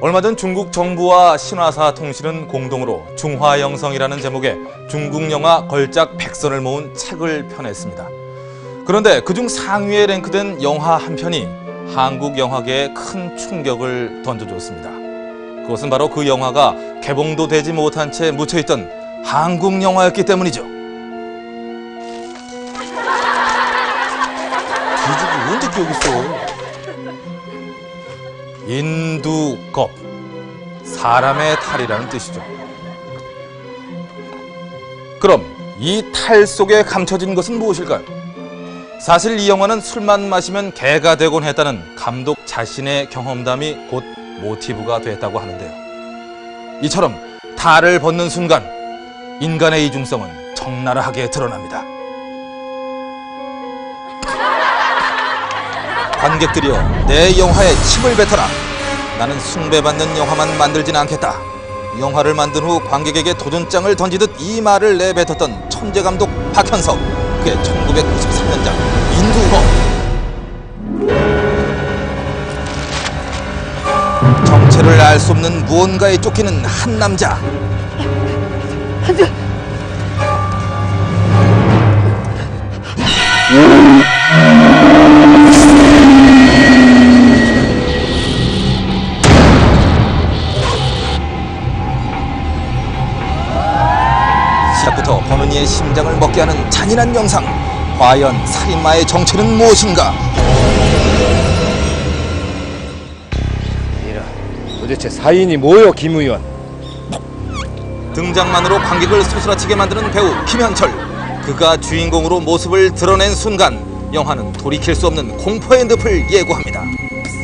얼마 전 중국 정부와 신화사 통신은 공동으로 중화영성이라는 제목의 중국 영화 걸작 100선을 모은 책을 펴냈습니다. 그런데 그중 상위에 랭크된 영화 한 편이 한국 영화계에 큰 충격을 던져줬습니다. 그것은 바로 그 영화가 개봉도 되지 못한 채 묻혀있던 한국 영화였기 때문이죠. 뒤지고 언제 기억 있어? 인두겁 사람의 탈이라는 뜻이죠. 그럼 이 탈 속에 감춰진 것은 무엇일까요? 사실 이 영화는 술만 마시면 개가 되곤 했다는 감독 자신의 경험담이 곧 모티브가 됐다고 하는데요. 이처럼 탈을 벗는 순간 인간의 이중성은 적나라하게 드러납니다. 관객들이여 내 영화에 침을 뱉어라. 나는 숭배받는 영화만 만들진 않겠다. 영화를 만든 후 관객에게 도전장을 던지듯 이 말을 내뱉었던 천재 감독 박현석. 그의 1993년작 인두호 정체를 알 수 없는 무언가에 쫓기는 한 남자. 시작 부터 보는 이의 심장을 먹게 하는 잔인한 영상. 과연 살인마의 정체는 무엇인가? 이런 도대체 사인이 뭐요 김 의원? 등장만으로 관객을 소스라치게 만드는 배우 김현철. 그가 주인공으로 모습을 드러낸 순간 영화는 돌이킬 수 없는 공포의 늪을 예고합니다.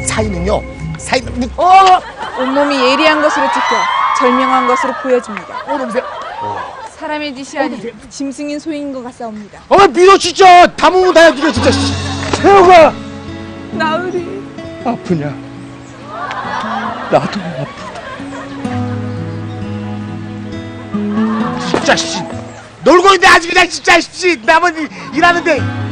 사인은요 사인은 어! 온몸이 예리한 것으로 찍혀 절명한 것으로 보여집니다. 어 냄새 사람의 짓이 아닌 짐승인 소인 것 같사옵니다. 아 믿어 진짜 담으면 다야 니가 진짜 씨. 세호가 나으리. 아프냐? 나도 아프다. 진짜 씨. 놀고 있는데 아직 그냥 진짜 씨. 일- 일하는데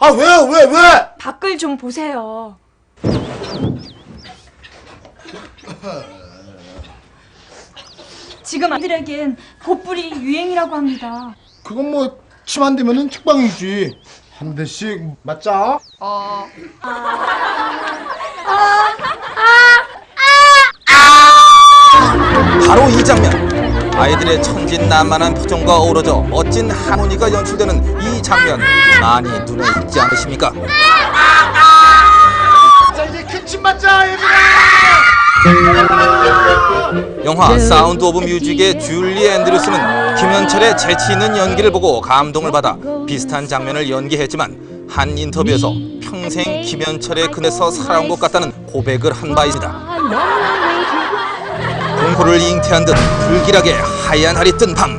아 왜요? 왜 왜? 밖을 좀 보세요. 지금 아이들에겐 곧불이 유행이라고 합니다. 그건 뭐 침 안 되면은 책방이지. 한 대씩 맞자. 바로 이 장면 아이들의 천진난만한 표정과 어우러져 멋진 하모니가 연출되는 이 장면 많이 눈에 익지 않으십니까? 자 이제 큰침 맞자 얘들아 영화 사운드 오브 뮤직의 줄리 앤드루스는 김현철의 재치 있는 연기를 보고 감동을 받아 비슷한 장면을 연기했지만 한 인터뷰에서 평생 김현철의 근에서 살아온 것 같다는 고백을 한 바 있습니다. 공포를 잉태한 듯 불길하게 하얀 달이 뜬 밤.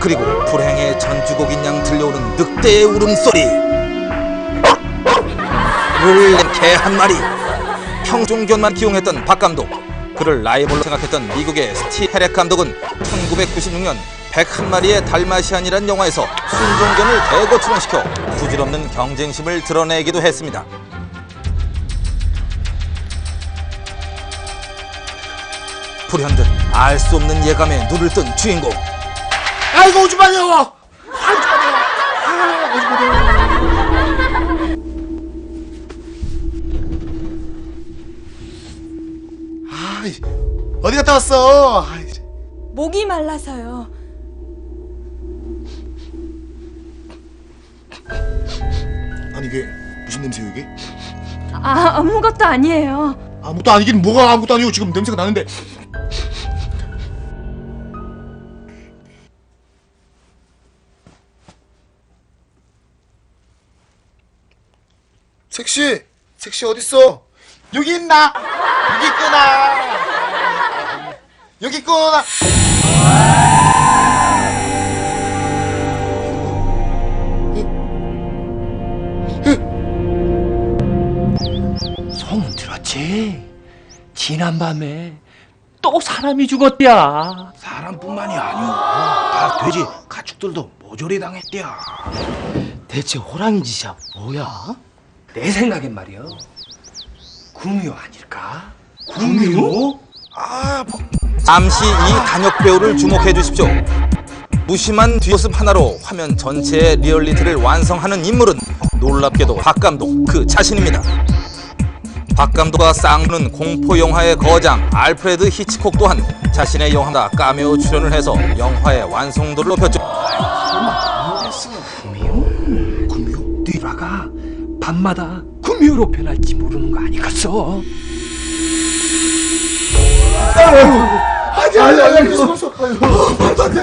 그리고 불행의 전주곡인 양 들려오는 늑대의 울음소리. 을개 한 마리. 평종견만 기용했던 박 감독. 그를 라이벌로 생각했던 미국의 스티 헤렉 감독은 1996년 101마리의 달마시안이란 영화에서 순종견을 대거 출연시켜 부질없는 경쟁심을 드러내기도 했습니다. 불현듯 알 수 없는 예감에 눈을 뜬 주인공. 아이고 오지 마요! 아이고 아, 오지 마요. 아이 어디 갔다 왔어? 아이, 목이 말라서요. 아니 이게 무슨 냄새요 이게? 아, 아무것도 아니에요. 아무것도 아니긴 뭐가 아무것도 아니고 지금 냄새가 나는데 섹시 섹시 어딨어 여기 있나 여기 있구나 여기 있구나 성 그렇지. 지난밤에 또 사람이 죽었대야. 사람뿐만이 아니오. 다 돼지 가축들도 모조리 당했대야. 대체 호랑이 짓이야 뭐야? 내 생각엔 말이야. 구미호 아닐까? 구미호? 아, 뭐, 잠시 이 단역 배우를 주목해 주십시오. 무심한 뒷모습 하나로 화면 전체의 리얼리티를 완성하는 인물은 놀랍게도 박 감독 그 자신입니다. 박 감독과 쌍두는 공포 영화의 거장 알프레드 히치콕 또한 자신의 영화다 까메오 출연을 해서 영화의 완성도를 높였죠. 구미호? 구미호? 네라가 밤마다 구미호로 변할지 모르는 거 아니겠어? 아니 아니 아니 무서워서 아유 말도 안돼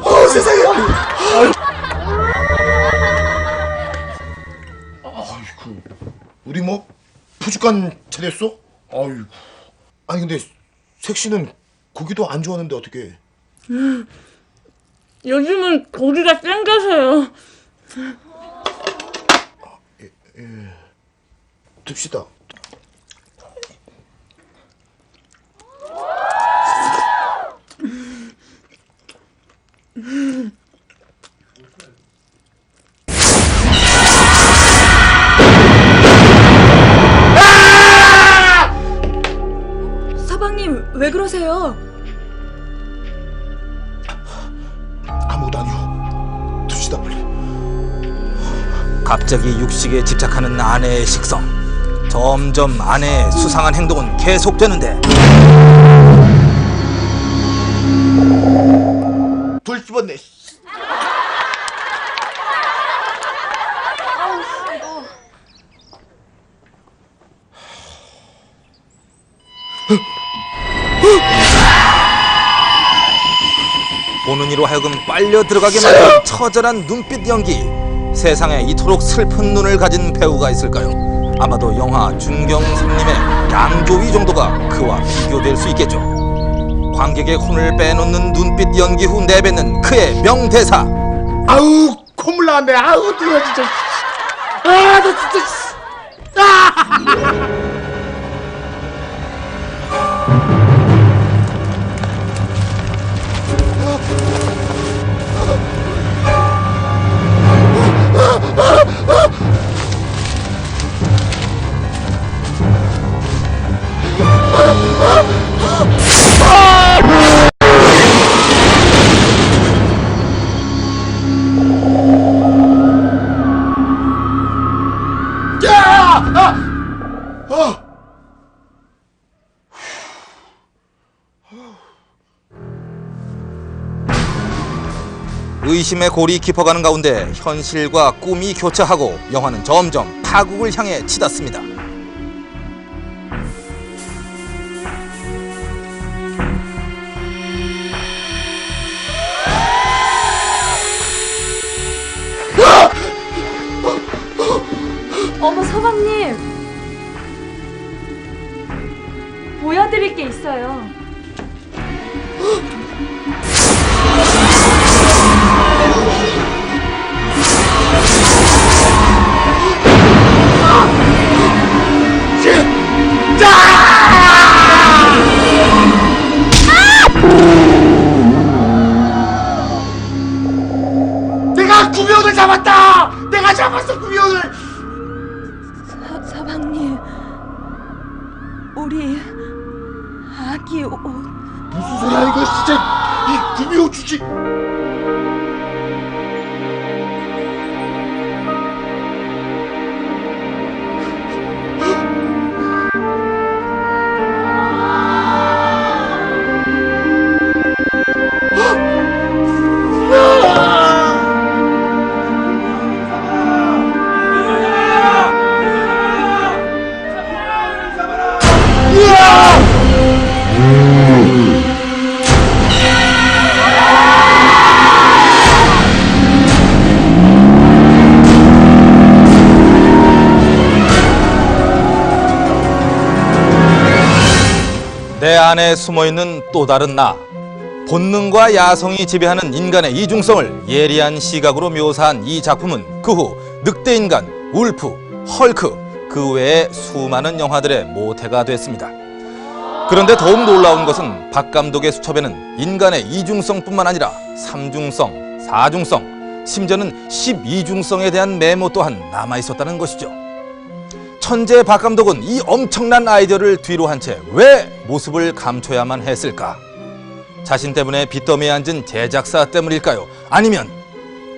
어 세상에 아이고 우리 뭐 부족한 차렸어? 아이고 아니 근데 색시는 고기도 안 좋아하는데 어떻게 요즘은 고기가 땡겨서요. 둡시다 갑자기 육식에 집착하는 아내의 식성. 점점 아내의 수상한 행동은 계속되는데 돌 집었네 보는 이로 하여금 빨려 들어가게 만든 처절한 눈빛 연기. 세상에 이토록 슬픈 눈을 가진 배우가 있을까요? 아마도 영화 중경삼림의 양조위 정도가 그와 비교될 수 있겠죠. 관객의 혼을 빼놓는 눈빛 연기 후 내뱉는 그의 명대사. 아우 콧물 나왔네 아우 뜨거 진짜 아나 진짜 의심의 골이 깊어가는 가운데 현실과 꿈이 교차하고 영화는 점점 파국을 향해 치닫습니다. 어머, 서방님. 보여드릴 게 있어요. 아기 옷. 무슨 소리야 이거 진짜. 이 구미호 주지 내 안에 숨어 있는 또 다른 나. 본능과 야성이 지배하는 인간의 이중성을 예리한 시각으로 묘사한 이 작품은 그 후 늑대 인간, 울프, 헐크, 그 외에 수많은 영화들의 모태가 됐습니다. 그런데 더욱 놀라운 것은 박 감독의 수첩에는 인간의 이중성뿐만 아니라 삼중성, 사중성, 심지어는 12중성에 대한 메모 또한 남아 있었다는 것이죠. 천재 박 감독은 이 엄청난 아이디어를 뒤로 한 채 왜 모습을 감춰야만 했을까? 자신 때문에 빚더미에 앉은 제작사 때문일까요? 아니면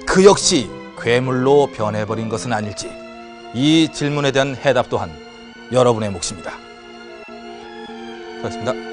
그 역시 괴물로 변해버린 것은 아닐지 이 질문에 대한 해답 또한 여러분의 몫입니다. 고맙습니다.